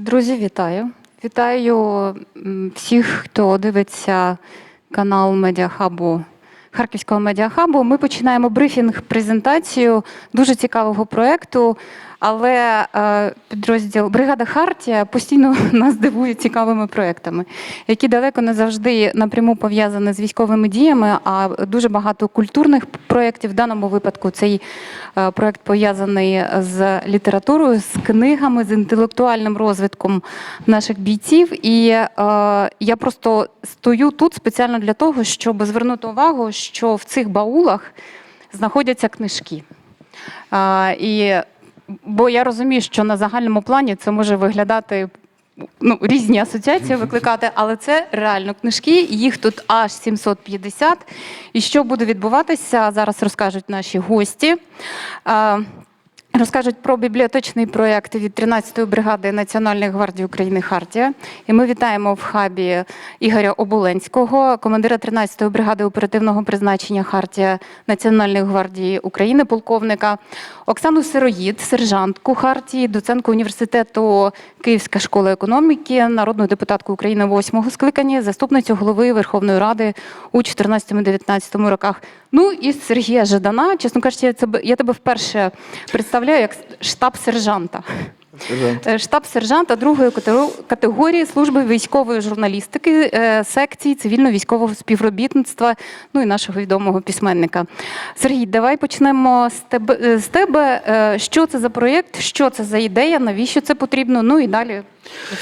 Друзі, вітаю! Вітаю всіх, хто дивиться канал Медіахабу Харківського медіахабу. Ми починаємо брифінг, презентацію дуже цікавого проєкту. Але е, підрозділ Бригада Хартія постійно нас дивує цікавими проєктами, які далеко не завжди напряму пов'язані з військовими діями, а дуже багато культурних проєктів. В даному випадку цей е, проєкт пов'язаний з літературою, з книгами, з інтелектуальним розвитком наших бійців. І е, я просто стою тут спеціально для того, щоб звернути увагу, що в цих баулах знаходяться книжки. І, бо я розумію, що на загальному плані це може виглядати ну, різні асоціації викликати, але це реально книжки, їх тут аж 750. І що буде відбуватися, зараз розкажуть наші гості. Розкажуть про бібліотечний проєкт від 13-ї бригади Національної гвардії України Хартія. І ми вітаємо в хабі Ігоря Оболенського, командира 13-ї бригади оперативного призначення Хартія Національної гвардії України, полковника, Оксану Сироїд, сержантку Хартії, доцентку університету Київська школа економіки, народну депутатку України 8-го скликання, заступницю голови Верховної Ради у 14-19 роках. Ну і Сергія Жадана, чесно кажучи, я тебе вперше представляю як штаб-сержанта. Сержант. Штаб-сержанта другої категорії служби військової журналістики е, секції цивільно-військового співробітництва, ну і нашого відомого письменника. Сергій, давай почнемо з тебе. е, З тебе. Е, Що це за проєкт, що це за ідея, навіщо це потрібно? Ну і далі.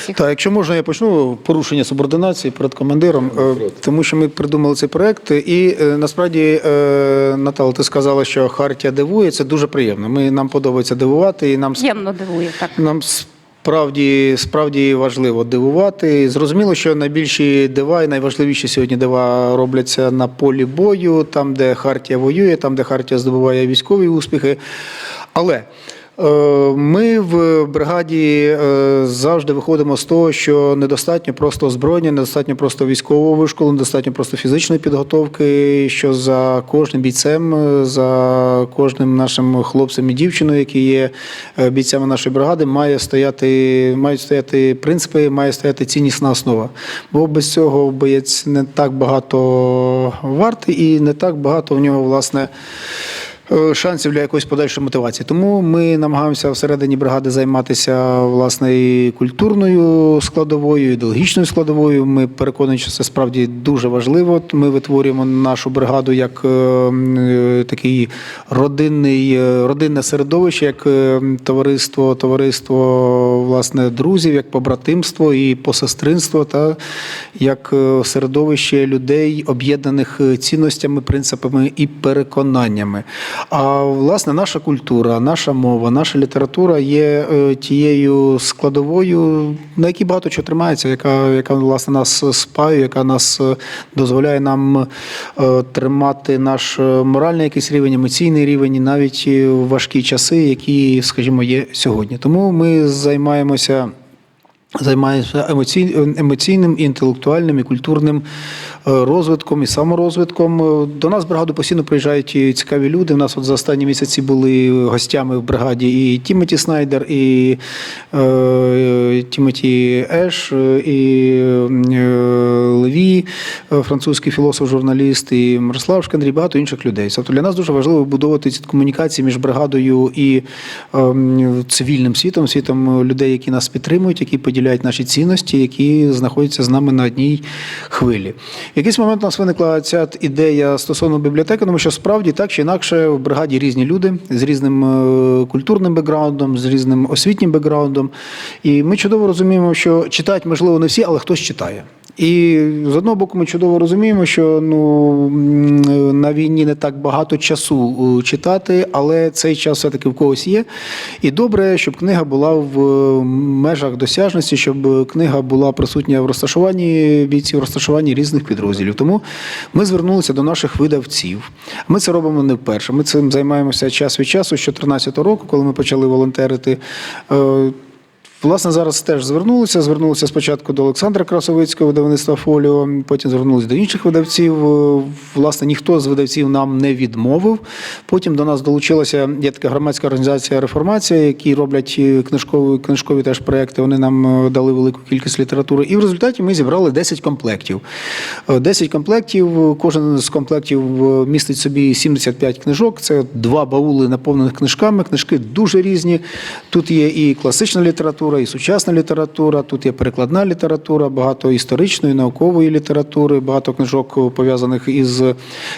Так, якщо можна, я почну порушення субординації перед командиром, е, тому що ми придумали цей проект. І е, насправді, е, Наталя, ти сказала, що Хартія дивує. Це дуже приємно. Ми нам подобається дивувати, і нам Ємно дивує так. нам справді справді важливо дивувати. Зрозуміло, що найбільші дива і найважливіші сьогодні дива робляться на полі бою, там, де Хартія воює, там, де Хартія здобуває військові успіхи. Але ми в бригаді е, завжди виходимо з того, що недостатньо просто озброєння, недостатньо просто військового вишколу, недостатньо просто фізичної підготовки, що за кожним бійцем, е, за кожним нашим хлопцем і дівчиною, які є е, бійцями нашої бригади, має стояти, мають стояти принципи, має стояти ціннісна основа. Бо без цього боєць не так багато вартий і не так багато в нього, власне. Е, Шансів для якоїсь подальшої мотивації. Тому ми намагаємося всередині бригади займатися власне і культурною складовою, ідеологічною складовою. Ми переконані, що це справді дуже важливо. Ми витворюємо нашу бригаду як е, е, такий родинний, родинне середовище, як товариство, товариство власне друзів, як побратимство і посестринство, та як середовище людей, об'єднаних цінностями, принципами і переконаннями. А власне наша культура, наша мова, наша література є е, тією складовою, на якій багато чого тримається, яка, яка власне нас спаює, яка нас е, дозволяє нам е, тримати наш моральний якийсь рівень, емоційний рівень, навіть важкі часи, які, скажімо, є сьогодні. Тому ми займаємося. Емоцій, емоційним, інтелектуальним і культурним розвитком і саморозвитком. Е, До нас бригаду постійно приїжджають і цікаві люди. У нас от за останні місяці були гостями в бригаді і Тімоті Снайдер, і е, Тімоті Еш, е, і е, Леві, е, французький філософ, журналіст, і Мирослав Шкандрій, багато інших людей. Тобто для нас дуже важливо вибудовувати ці комунікації між бригадою і ем, цивільним світом, світом людей, які нас підтримують, які поділяють наші цінності, які знаходяться з нами на одній хвилі. Якийсь момент у нас виникла ця ідея стосовно бібліотеки, тому що справді так чи інакше в бригаді різні люди з різним е, культурним бекграундом, з різним освітнім бекграундом. І ми чудово розуміємо, що читають можливо не всі, але хтось читає. І з одного боку, ми чудово розуміємо, що ну на війні не так багато часу е, читати, але цей час все-таки в когось є. І добре, щоб книга була в е, межах досяжності, щоб книга була присутня в розташуванні бійців, в розташуванні різних підрозділів. Тому ми звернулися до наших видавців. Ми це робимо не вперше. Ми цим займаємося час від часу з 2014 року, коли ми почали волонтерити. Власне, зараз теж звернулися. Звернулися спочатку до Олександра Красовицького видавництва Фоліо, потім звернулися до інших видавців. Е, Власне, ніхто з видавців нам не відмовив. Потім до нас долучилася є така громадська організація Реформація, які роблять е, книжкові, книжкові теж проекти. Вони нам е, дали велику кількість літератури. І в результаті ми зібрали 10 комплектів. Е, 10 комплектів. Кожен з комплектів містить собі 75 книжок. Це два баули наповнених книжками. Книжки дуже різні. Тут є і класична література, і сучасна література, тут є перекладна література, багато історичної, наукової літератури, багато книжок пов'язаних із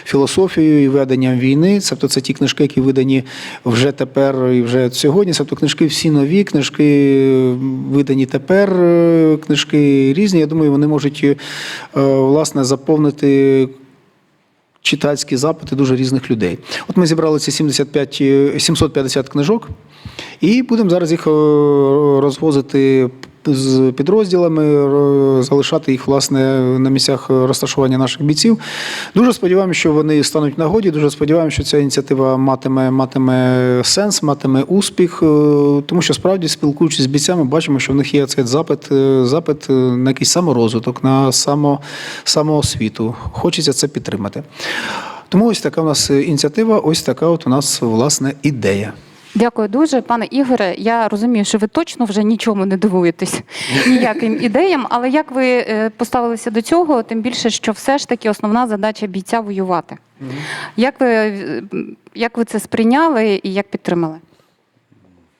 філософією і веденням війни. Тобто це ті книжки, які видані вже тепер і вже сьогодні. Тобто книжки всі нові, книжки е, видані тепер, е, книжки різні. Я думаю, вони можуть е, власне заповнити читацькі запити дуже різних людей. От ми зібрали ці 75, е, 750 книжок і будемо зараз їх е, розвозити з підрозділами, залишати їх власне на місцях розташування наших бійців. Дуже сподіваємося, що вони стануть в нагоді. Дуже сподіваємося, що ця ініціатива матиме, матиме сенс, матиме успіх, е, тому що справді спілкуючись з бійцями, бачимо, що в них є цей запит, е, запит на якийсь саморозвиток, на само, самоосвіту. Хочеться це підтримати. Тому ось така у нас ініціатива, ось така от у нас власне ідея. Дякую дуже, пане Ігоре. Я розумію, що ви точно вже нічому не дивуєтесь ніяким ідеям. Але як ви е, поставилися до цього, тим більше, що все ж таки основна задача бійця воювати. Як ви, е, як ви це сприйняли і як підтримали?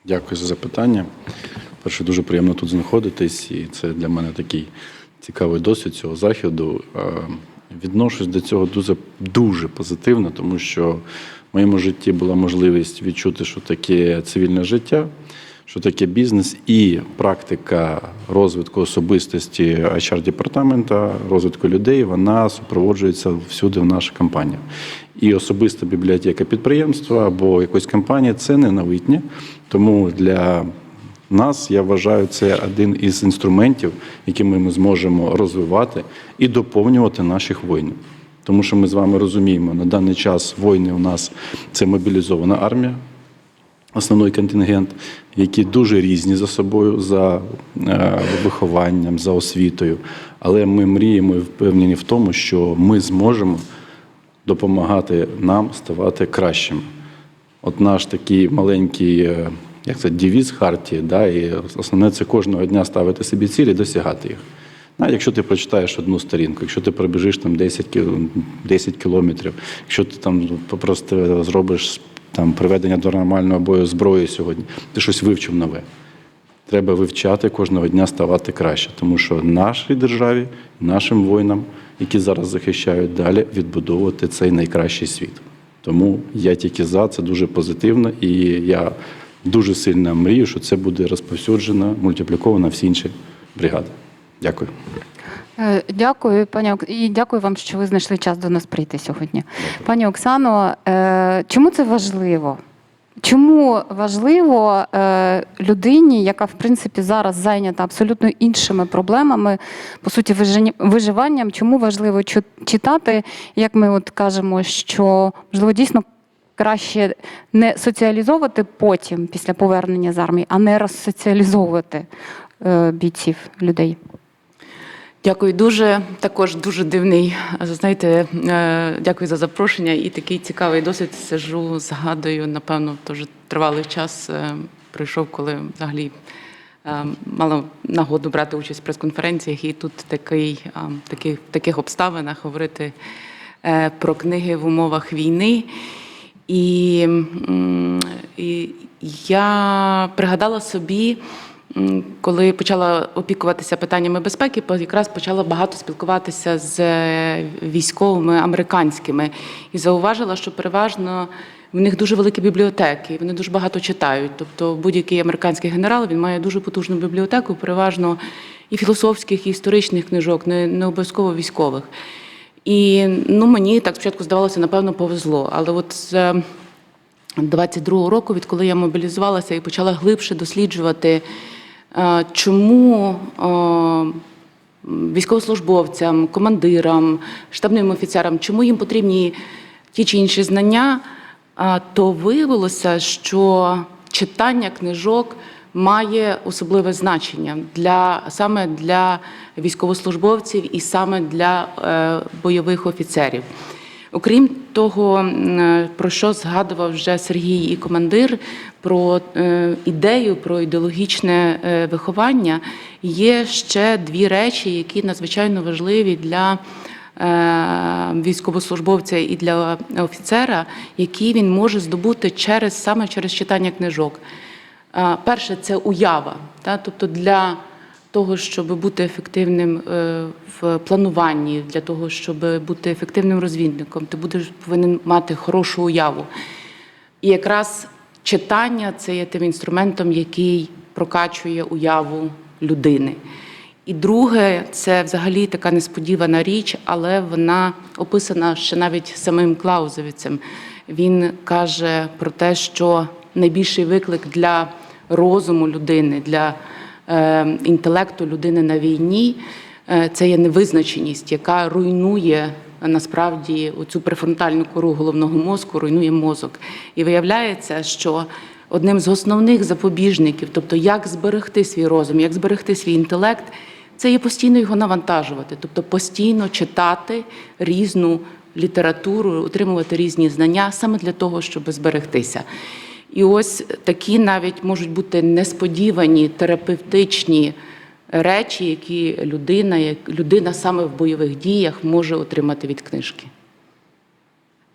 Дякую за запитання. Перше, дуже приємно тут знаходитись, і це для мене такий цікавий досвід цього заходу. Е, Відношусь до цього дуже, дуже позитивно, тому що моєму житті була можливість відчути, що таке цивільне життя, що таке бізнес і практика розвитку особистості HR-департамента, розвитку людей, вона супроводжується всюди в наших компаніях. І особиста бібліотека підприємства або якоїсь компанії це не новітнє. Тому для нас, я вважаю, це один із інструментів, якими ми зможемо розвивати і доповнювати наших воїнів. Тому що ми з вами розуміємо, на даний час воїни у нас це мобілізована армія, основний контингент, які дуже різні за собою, за е, вихованням, за освітою. Але ми мріємо і впевнені в тому, що ми зможемо допомагати нам ставати кращими. От наш такий маленький, е, як це, девіз Хартії, да, і основне це кожного дня ставити собі цілі досягати їх. Якщо ти прочитаєш одну сторінку, якщо ти пробіжиш там 10, 10 кілометрів, якщо ти там просто зробиш там приведення до нормального бою зброї сьогодні, ти щось вивчив нове. Треба вивчати кожного дня ставати краще, тому що нашій державі, нашим воїнам, які зараз захищають далі, відбудовувати цей найкращий світ. Тому я тільки за це дуже позитивно, і я дуже сильно мрію, що це буде розповсюджено, мультипліковано всі інші бригади. Дякую. Е, Дякую, пані і дякую вам, що ви знайшли час до нас прийти сьогодні. Пані Оксано, е, чому це важливо? Чому важливо е, людині, яка в принципі зараз зайнята абсолютно іншими проблемами, по суті, виживанням, чому важливо читати, як ми от кажемо, що можливо дійсно краще не соціалізовувати потім після повернення з армії, а не розсоціалізовувати бійців людей? Дякую дуже. Також дуже дивний. Знаєте, е, дякую за запрошення і такий цікавий досвід. Сижу, згадую, напевно, теж тривалий час е, пройшов, коли взагалі е, мала нагоду брати участь в прес-конференціях, і тут такий, е, такий, в таких обставинах говорити е, про книги в умовах війни. І, і я пригадала собі, коли почала опікуватися питаннями безпеки, якраз почала багато спілкуватися з е, військовими американськими і зауважила, що переважно в них дуже великі бібліотеки, вони дуже багато читають. Тобто будь-який американський генерал він має дуже потужну бібліотеку, переважно і філософських, і історичних книжок, не, не обов'язково військових. І ну, мені так спочатку здавалося, напевно, повезло. Але от з 22-го року, відколи я мобілізувалася і почала глибше досліджувати, е, чому е, військовослужбовцям, командирам, штабним офіцерам, чому їм потрібні ті чи інші знання, то виявилося, що читання книжок має особливе значення для саме для військовослужбовців і саме для е, бойових офіцерів. Окрім того, е, про що згадував вже Сергій і командир, про е, ідею, про ідеологічне е, виховання, є ще дві речі, які надзвичайно важливі для військовослужбовця і для офіцера, які він може здобути через саме через читання книжок. Перше це уява, та, тобто для того, щоб бути ефективним е, в плануванні, для того, щоб бути ефективним розвідником, ти будеш повинен мати хорошу уяву. І якраз читання це є тим інструментом, який прокачує уяву людини. І друге, це взагалі така несподівана річ, але вона описана ще навіть самим Клаузевіцем. Він каже про те, що найбільший виклик для розуму людини, для інтелекту людини на війні е, це є невизначеність, яка руйнує насправді цю префронтальну кору головного мозку, руйнує мозок. І виявляється, що одним з основних запобіжників, тобто як зберегти свій розум, як зберегти свій інтелект, це є постійно його навантажувати, тобто постійно читати різну літературу, отримувати різні знання саме для того, щоб зберегтися. І ось такі навіть можуть бути несподівані терапевтичні речі, які людина, як людина саме в бойових діях може отримати від книжки.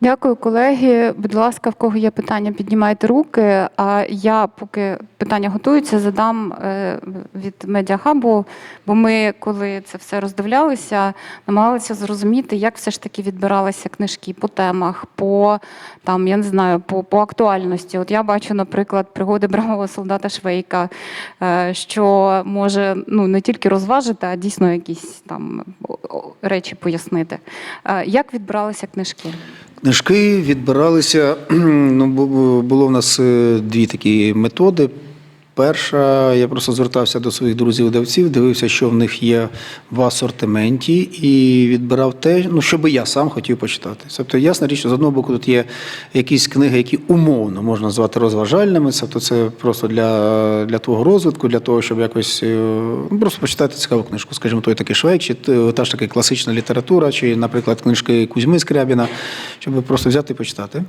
Дякую, колеги. Будь ласка, в кого є питання, піднімайте руки. А я, поки питання готуються, задам е, від медіахабу, бо ми, коли це все роздивлялися, намагалися зрозуміти, як все ж таки відбиралися книжки по темах, по там, я не знаю, по, по актуальності. От я бачу, наприклад, пригоди бравого солдата Швейка, е, що може ну не тільки розважити, а дійсно якісь там речі пояснити. Е, Як відбиралися книжки? Книжки відбиралися. Ну, бу- було в нас е, дві такі методи. Перша, я просто звертався до своїх друзів-давців, дивився, що в них є в асортименті, і відбирав те, ну, що би я сам хотів почитати. Тобто, ясна річ, що з одного боку тут є якісь книги, які умовно можна назвати розважальними. Тобто це просто для, для твого розвитку, для того, щоб якось е, ну, просто почитати цікаву книжку. Скажімо, той такий Швейк, чи та ж таки класична література, чи, наприклад, книжки Кузьми Скрябіна, щоб просто взяти і почитати.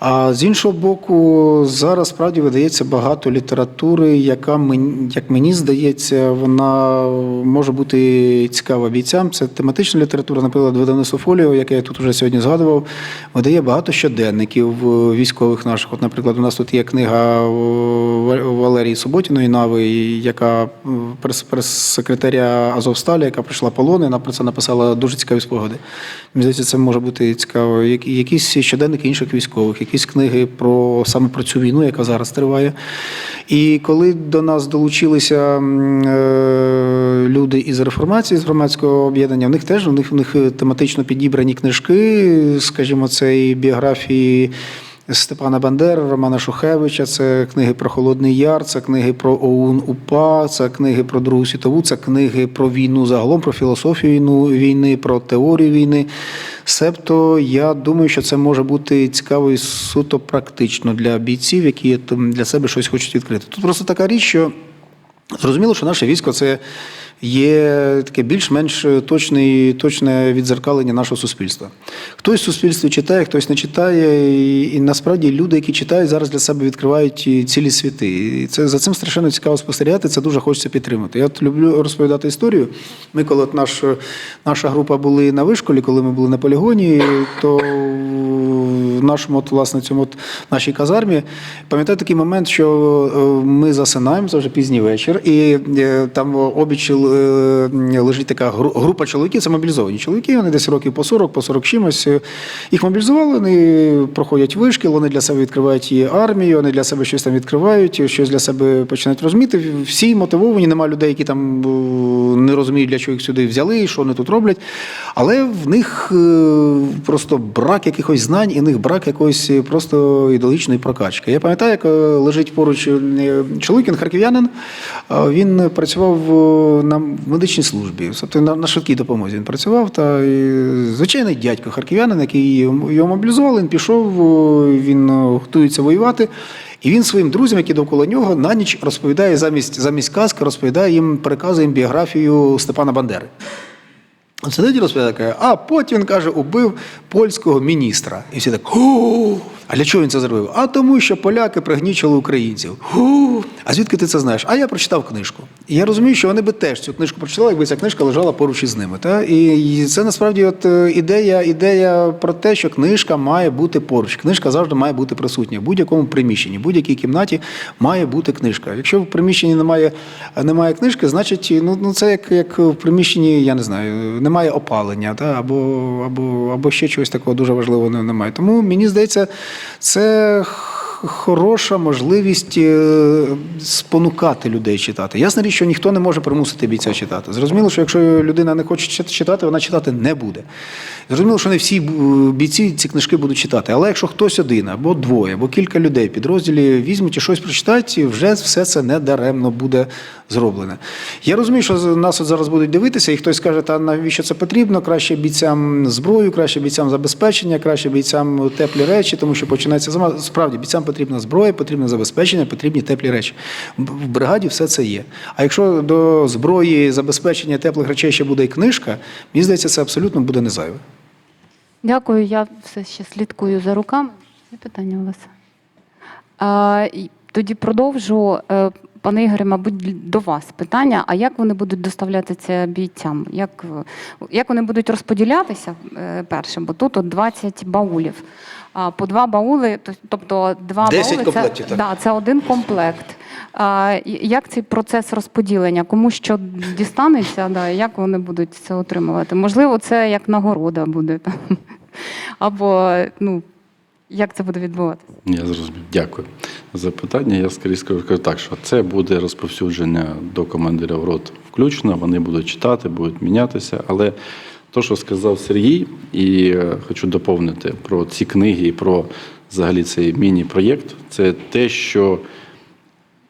А з іншого боку, зараз справді видається багато літератури, яка мені, як мені здається, вона може бути цікава бійцям. Це тематична література, наприклад, видавництво фоліо, яке я тут вже сьогодні згадував, видає багато щоденників е, військових наших. От, наприклад, у нас тут є книга е, Валерії Суботіної Нави, яка е, прес- прес-секретаря Азовсталі, яка прийшла полони, вона про це написала дуже цікаві спогади. Мені здається, це може бути цікаво. Якісь щоденники інших військових, якісь книги про саме про цю війну, яка зараз триває. І коли до нас долучилися е, люди із реформації, з громадського об'єднання, в них теж у них, у них тематично підібрані книжки, скажімо, це і біографії. Степана Бандери, Романа Шухевича, це книги про Холодний Яр, це книги про ОУН УПА, це книги про Другу світову, це книги про війну загалом, про філософію війни, про теорію війни. Себто я думаю, що це може бути цікаво і суто практично для бійців, які для себе щось хочуть відкрити. Тут просто така річ, що Зрозуміло, що наше військо це є таке більш-менш точне, точне відзеркалення нашого суспільства. Хтось в суспільстві читає, хтось не читає, і, і насправді люди, які читають, зараз для себе відкривають і цілі світи. І це за цим страшенно цікаво спостерігати. Це дуже хочеться підтримати. Я от люблю розповідати історію. Ми, коли от наш, наша група були на вишколі, коли ми були на полігоні, то в нашому от, власне цьому от, нашій казармі пам'ятаю такий момент, що е, ми засинаємо, це вже пізній вечір, і е, там обіч е, лежить така група чоловіків, це мобілізовані чоловіки, вони десь років по 40, по 40 чимось. Е, Їх мобілізували, вони проходять вишкіл, вони для себе відкривають і армію, вони для себе щось там відкривають, щось для себе починають розуміти. Всі мотивовані, нема людей, які там е, не розуміють, для чого їх сюди взяли, що вони тут роблять. Але в них е, просто брак якихось знань, і в них брак якоїсь е, просто ідеологічної прокачки. Я пам'ятаю, як е, лежить поруч е, чоловік, харків'янин, він працював е, на медичній службі, тобто на, на швидкій допомозі він працював. Та і, звичайний дядько харків'янин, який його мобілізували, він пішов, він готується воювати. І він своїм друзям, які довкола нього, на ніч розповідає замість, замість казки, розповідає їм, переказує їм біографію Степана Бандери. Сидить і розповідає, каже, а потім він каже, убив польського міністра. І всі так, о, а для чого він це зробив? А тому, що поляки пригнічили українців. О, а звідки ти це знаєш? А я прочитав книжку. І я розумію, що вони би теж цю книжку прочитали, якби ця книжка лежала поруч із ними. Та? І це насправді от е, ідея, ідея про те, що книжка має бути поруч. Книжка завжди має бути присутня в будь-якому приміщенні, в будь-якій кімнаті має бути книжка. Якщо в приміщенні немає, немає книжки, значить ну, ну це як, як в приміщенні, я не знаю, немає опалення, та? Або, або, або ще чогось такого дуже важливого немає. Тому мені здається, це хороша можливість е, спонукати людей читати. Ясна річ, що ніхто не може примусити бійця читати. Зрозуміло, що якщо людина не хоче чит- читати, вона читати не буде. Зрозуміло, що не всі бійці ці книжки будуть читати. Але якщо хтось один, або двоє, або кілька людей підрозділі візьмуть і щось прочитають, вже все це не даремно буде зроблене. Я розумію, що нас от зараз будуть дивитися, і хтось скаже, та навіщо це потрібно? Краще бійцям зброю, краще бійцям забезпечення, краще бійцям теплі речі, тому що починається зима. Справді бійцям потрібна зброя, потрібне забезпечення, потрібні теплі речі. В бригаді все це є. А якщо до зброї, забезпечення теплих речей ще буде і книжка, мені здається, це абсолютно буде не зайве. Дякую, я все ще слідкую за руками. Є питання у вас? А, тоді продовжу. Пане Ігоре, мабуть, до вас питання: а як вони будуть доставляти це бійцям? Як, як вони будуть розподілятися е, перше? Бо тут от 20 баулів. А, по два баули, тобто два 10 баули комплектів, це, так. да, це один комплект. А, як цей процес розподілення? Кому що дістанеться, да, як вони будуть це отримувати? Можливо, це як нагорода буде. Або ну, як це буде відбуватися? Я зрозумів. Дякую за питання. Я скоріше скажу так, що це буде розповсюдження до командира в рот включно. Вони будуть читати, будуть мінятися. Але то, що сказав Сергій, і е, хочу доповнити про ці книги і про взагалі цей міні-проєкт, це те, що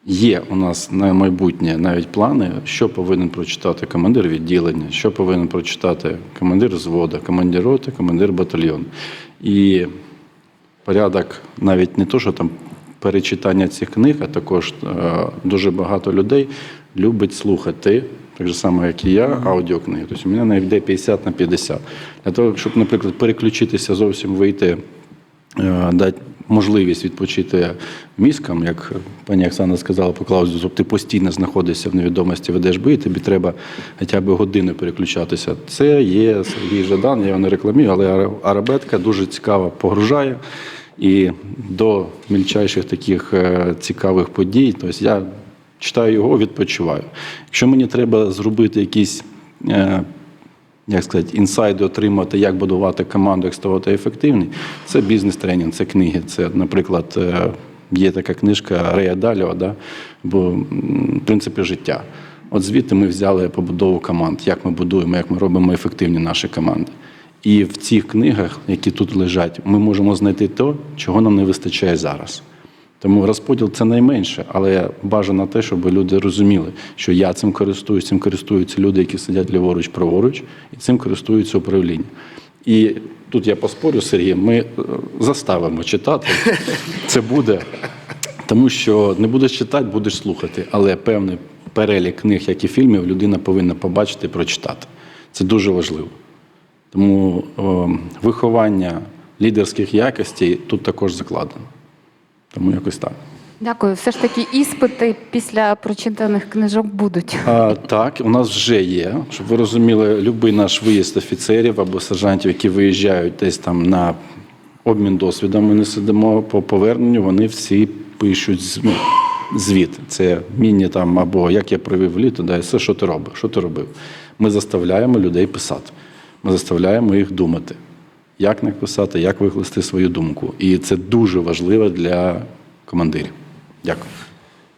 Є у нас на майбутнє навіть плани, що повинен прочитати командир відділення, що повинен прочитати командир взводу, командир роти, командир батальйону. І порядок навіть не то, що там перечитання цих книг, а також е, дуже багато людей любить слухати, так же само, як і я, аудіокниги. Тобто у мене навіть йде 50 на 50. Для того, щоб, наприклад, переключитися зовсім вийти дати можливість відпочити мізкам, як пані Оксана сказала по клаузі, щоб ти постійно знаходишся в невідомості, ведеш бої, тобі треба хоча б годину переключатися. Це є Сергій Жадан, я його не рекламую, але арабетка дуже цікаво погружає. І до мільчайших таких е, цікавих подій, тобто я читаю його, відпочиваю. Якщо мені треба зробити якісь е, як сказати, інсайди отримати, як будувати команду, як ставати ефективний, це бізнес-тренінг, це книги. Це, наприклад, е, є така книжка Рея Даліо, да? бо принципі життя. От звідти ми взяли побудову команд, як ми будуємо, як ми робимо ефективні наші команди. І в цих книгах, які тут лежать, ми можемо знайти те, чого нам не вистачає зараз. Тому розподіл це найменше, але бажано те, щоб люди розуміли, що я цим користуюсь, цим користуються люди, які сидять ліворуч, праворуч, і цим користуються управління. І тут я поспорю, Сергій, ми е, заставимо читати. Це буде, тому що не будеш читати, будеш слухати. Але певний перелік книг, як і фільмів, людина повинна побачити і прочитати. Це дуже важливо. Тому о, виховання лідерських якостей тут також закладено. Тому якось так. Дякую. Все ж таки, іспити після прочитаних книжок будуть. А, так, у нас вже є, щоб ви розуміли, будь-який наш виїзд офіцерів або сержантів, які виїжджають десь там на обмін досвідом, ми не сидимо по поверненню, вони всі пишуть ну, звіт. Це міні там або як я провів літо, да, і все, що ти робив, що ти робив. Ми заставляємо людей писати. Ми заставляємо їх думати, як написати, як викласти свою думку. І це дуже важливо для командирів. Дякую.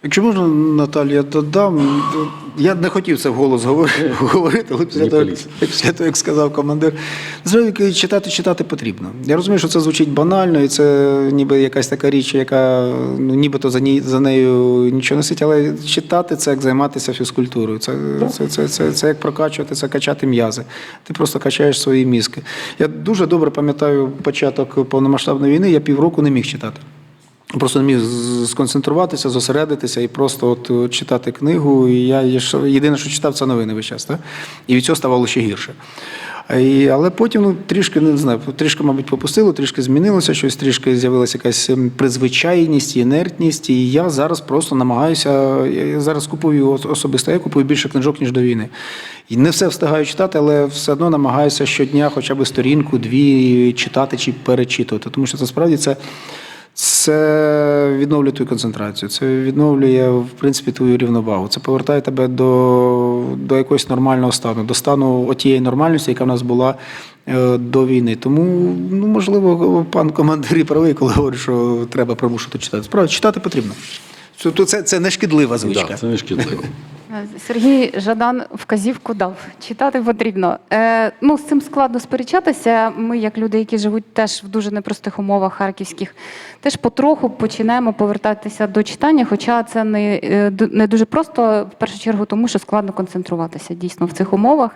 Якщо можна, Наталія, додам. Я не хотів це вголос говори- говорити, але після того, як, після того, як сказав командир, насправді читати читати потрібно. Я розумію, що це звучить банально, і це ніби якась така річ, яка ну, нібито за, ній, за нею нічого не сить, але читати це як займатися фізкультурою. Це, це, це, це, це як прокачувати, це качати м'язи. Ти просто качаєш свої мізки. Я дуже добре пам'ятаю початок повномасштабної війни, я півроку не міг читати. Просто не міг сконцентруватися, зосередитися і просто от е, читати книгу. І я єдине, що читав, це новини весь час. Так? І від цього ставало ще гірше. І, але потім ну, трішки не знаю, трішки, мабуть, попустило, трішки змінилося щось, трішки з'явилася якась ем, призвичайність, інертність. І я зараз просто намагаюся. Я зараз купую особисто, я купую більше книжок, ніж до війни. І не все встигаю читати, але все одно намагаюся щодня хоча б сторінку, дві читати чи перечитувати. Тому що це справді це. Це відновлює твою концентрацію, це відновлює в принципі твою рівновагу. Це повертає тебе до, до якогось нормального стану, до стану отієї нормальності, яка в нас була е, до війни. Тому, ну можливо, пан командир і правий, коли говорить, що треба примушувати читати. Справді читати потрібно. Тобто це, це не шкідлива звичка. Да, це не шкідливо. Сергій Жадан вказівку дав. Читати потрібно. Е, ну, з цим складно сперечатися. Ми, як люди, які живуть теж в дуже непростих умовах харківських, теж потроху починаємо повертатися до читання, хоча це не, е, не дуже просто, в першу чергу, тому що складно концентруватися дійсно в цих умовах.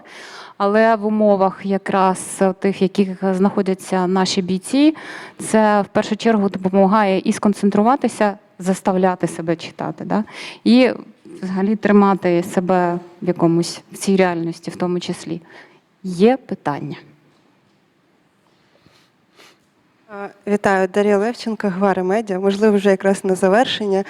Але в умовах якраз тих, в яких знаходяться наші бійці, це в першу чергу допомагає і сконцентруватися, заставляти себе читати. Да? І взагалі тримати себе в якомусь в цій реальності, в тому числі. Є питання. Е, Вітаю, Дар'я Левченко, Гвара Медіа. Можливо, вже якраз на завершення.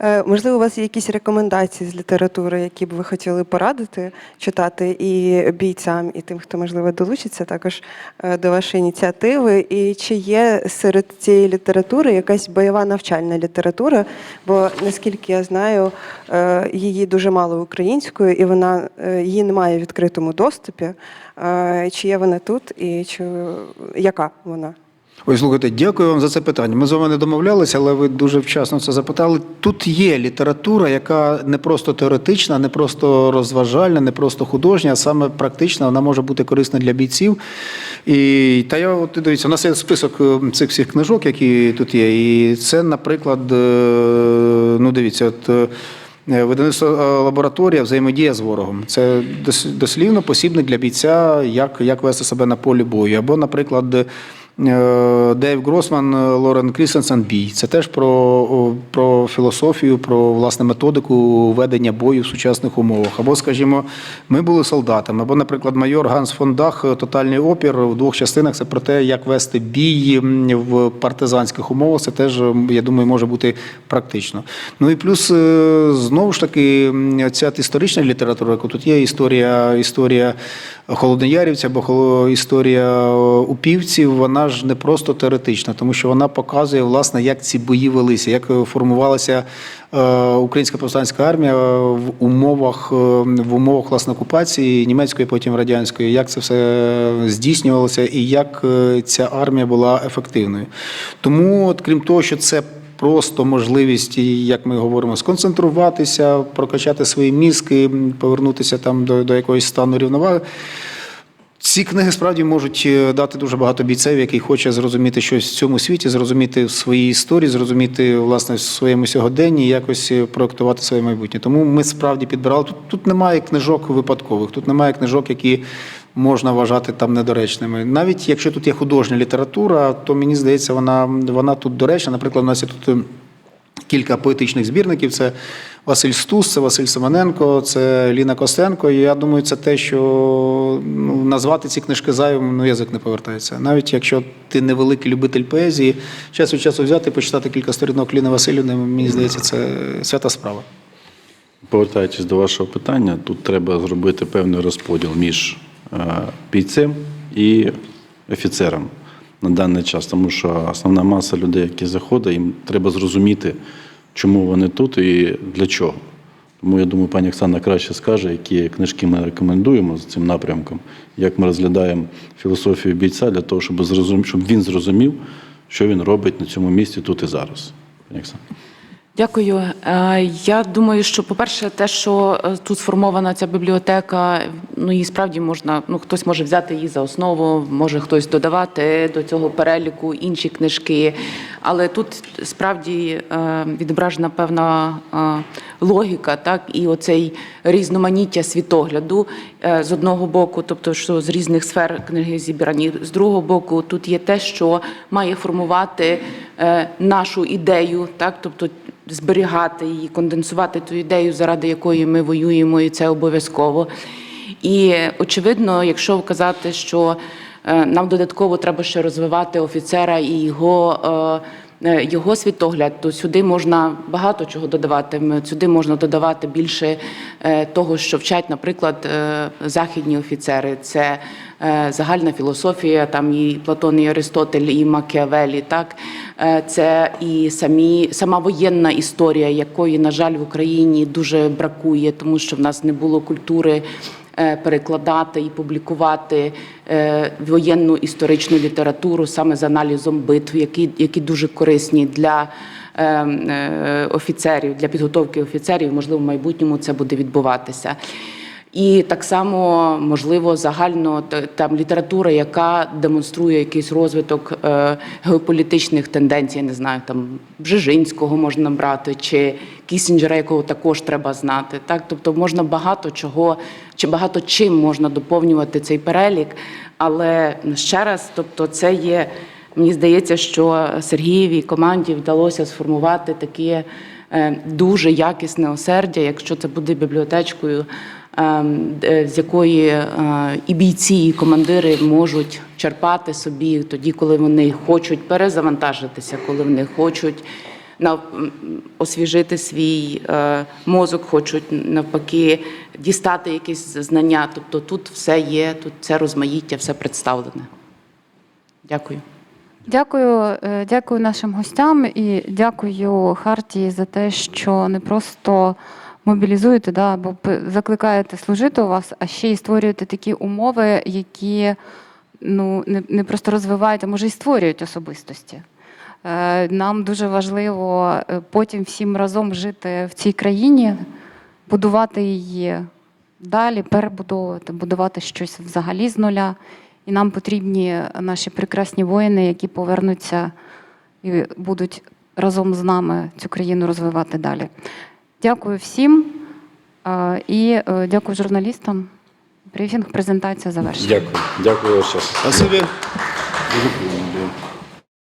Е, Можливо, у вас є якісь рекомендації з літератури, які б ви хотіли порадити читати і бійцям, і тим, хто можливо долучиться також е, до вашої ініціативи. І чи є серед цієї літератури якась бойова навчальна література? Бо наскільки я знаю, е, її дуже мало українською, і вона її немає в відкритому доступі. Чи є вона тут, і чи яка вона? Ой, слухайте, дякую вам за це питання. Ми з вами не домовлялися, але ви дуже вчасно це запитали. Тут є література, яка не просто теоретична, не просто розважальна, не просто художня, а саме практична. Вона може бути корисна для бійців. І та я от дивіться, у нас є список е, цих всіх книжок, які тут є. І це, наприклад, е, ну дивіться, от. е, Видавництво лабораторія взаємодія з ворогом. Це дослівно посібник для бійця, як, як вести себе на полі бою. Або, наприклад, Дейв Гросман, е, Лорен Крістенсен бій. Це теж про, про філософію, про власне методику ведення бою в сучасних умовах. Або, скажімо, ми були солдатами. Або, наприклад, майор Ганс фон Дах е, Тотальний опір в двох частинах. Це про те, як вести бій в партизанських умовах. Це теж, я думаю, може бути практично. Ну і плюс е, знову ж таки ця історична література, яка тут є, історія, історія холодноярівця або історія е, упівців, вона ж не просто теоретична, тому що вона показує, власне, як ці бої велися, як е, формувалася е, українська повстанська армія в умовах, в умовах власне окупації німецької, потім радянської, як це все здійснювалося і як ця армія була ефективною. Тому, от, крім того, що це просто можливість, як ми говоримо, сконцентруватися, прокачати свої мізки, повернутися там до, до якогось стану рівноваги. Ці книги справді можуть е, дати дуже багато бійців, який хоче зрозуміти щось в цьому світі, зрозуміти в своїй історії, зрозуміти власне в своєму сьогоденні, якось е, проектувати своє майбутнє. Тому ми справді підбирали. Тут, тут немає книжок випадкових, тут немає книжок, які можна вважати там недоречними. Навіть якщо тут є художня література, то мені здається, вона, вона тут доречна. Наприклад, у нас є тут. е, Кілька поетичних збірників. Це Василь Стус, це Василь Семененко, це Ліна Костенко. І я думаю, це те, що ну, назвати ці книжки зайвим, ну язик не повертається. Навіть якщо ти невеликий любитель поезії, час від часу взяти і почитати кілька сторінок Ліни Васильівни, мені здається, це свята справа. Повертаючись до вашого питання, тут треба зробити певний розподіл між бійцем і офіцером на даний час, тому що основна маса людей, які заходять, їм треба зрозуміти, чому вони тут і для чого. Тому я думаю, пані Оксана краще скаже, які книжки ми рекомендуємо з цим напрямком, як ми розглядаємо філософію бійця для того, щоб зрозум... щоб він зрозумів, що він робить на цьому місці тут і зараз. Пані Оксана. Дякую. Е, Я думаю, що, по-перше, те, що е, тут сформована ця бібліотека, ну її справді можна, ну хтось може взяти її за основу, може хтось додавати до цього переліку інші книжки. Але тут справді е, відображена певна логіка, так і оцей різноманіття світогляду е, з одного боку, тобто що з різних сфер книги зібрані, з другого боку, тут є те, що має формувати е, нашу ідею, так, тобто зберігати її, конденсувати ту ідею, заради якої ми воюємо, і це обов'язково. І очевидно, якщо вказати, що е, нам додатково треба ще розвивати офіцера і його. Е, Його світогляд, то сюди можна багато чого додавати. Сюди можна додавати більше е, того, що вчать, наприклад, е, західні офіцери. Це загальна філософія, там і Платон, і Аристотель, і Макіавелі. Так це і самі сама воєнна історія, якої, на жаль, в Україні дуже бракує, тому що в нас не було культури перекладати і публікувати е, воєнну історичну літературу саме з аналізом битв, які, які дуже корисні для е, е, офіцерів, для підготовки офіцерів. Можливо, в майбутньому це буде відбуватися. І так само можливо загально там література, яка демонструє якийсь розвиток е, геополітичних тенденцій, не знаю, там Бжежинського можна брати, чи Кісінджера, якого також треба знати. Так, тобто можна багато чого чи багато чим можна доповнювати цей перелік, але ще раз, тобто, це є. Мені здається, що Сергієвій команді вдалося сформувати таке е, дуже якісне осердя, якщо це буде бібліотечкою, з якої е, і бійці, і командири можуть черпати собі тоді, коли вони хочуть перезавантажитися, коли вони хочуть освіжити свій е, мозок, хочуть навпаки дістати якісь знання. Тобто тут все є, тут це розмаїття, все представлене. Дякую. Дякую, е, дякую нашим гостям і дякую Хартії за те, що не просто мобілізуєте, да, або закликаєте служити у вас, а ще й створюєте такі умови, які ну, не, не просто розвивають, а може і створюють особистості. Е, Нам дуже важливо е, потім всім разом жити в цій країні, будувати її далі, перебудовувати, будувати щось взагалі з нуля. І нам потрібні наші прекрасні воїни, які повернуться і будуть разом з нами цю країну розвивати далі. Дякую всім е, і е, дякую журналістам. Брифінг, презентація завершена. Дякую. Дякую. Спасибі.